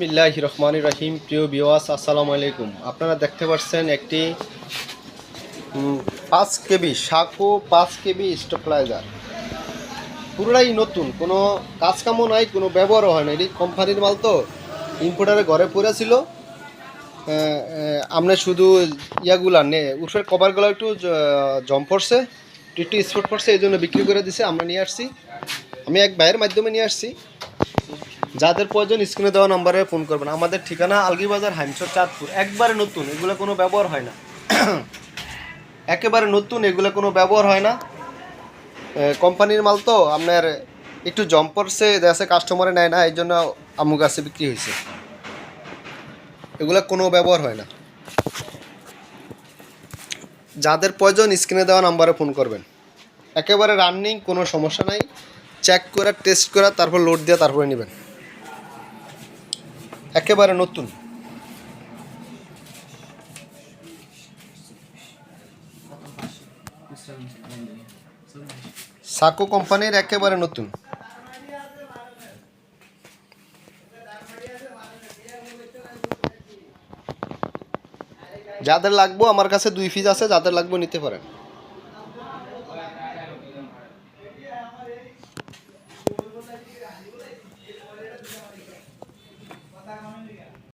বিসমিল্লাহ রহমান রাহিম। প্রিয় বিওয়াস আসসালামু আলাইকুম। আপনারা দেখতে পাচ্ছেন একটি পাঁচ কেবি সাকো, পাঁচ কেবি স্টেবিলাইজার পুরোটাই নতুন, কোনো কাজ কামও নাই, কোনো ব্যবহারও হয় না এটি কোম্পানির মাল তো ইম্পোর্টারে ঘরে পড়েছিল আমরা শুধু ইয়াগুলা নে উঠের কভারগুলো একটু জম পড়ছে, একটু স্পট পড়ছে, এই জন্য বিক্রি করে দিছে, আমরা নিয়ে আসছি। আমি এক ভাইয়ের মাধ্যমে নিয়ে আসছি। যাদের প্রয়োজন স্ক্রিনে দেওয়া নাম্বারে ফোন করবেন। আমাদের ঠিকানা আলগিবাজার, হাইমচর, চাঁদপুর। একবারে নতুন, এগুলো কোনো ব্যবহার হয় না। একেবারে নতুন, এগুলো কোনো ব্যবহার হয় না। কোম্পানির মাল তো আপনার একটু জম দেশে কাস্টমারে নেয় না এই জন্য আমু কাছে বিক্রি হয়েছে। এগুলো কোনো ব্যবহার হয় না। যাদের প্রয়োজন স্ক্রিনে দেওয়া নাম্বারে ফোন করবেন। একেবারে রানিং কোনো সমস্যা নাই। চেক করে টেস্ট করে, তারপর লোড দিয়ে তারপরে নেবেন। একেবারে নতুন। সাকো কোম্পানির একেবারে নতুন। যাদের লাগবো আমার কাছে দুই পিস আছে, যাদের লাগবে নিতে পারেন।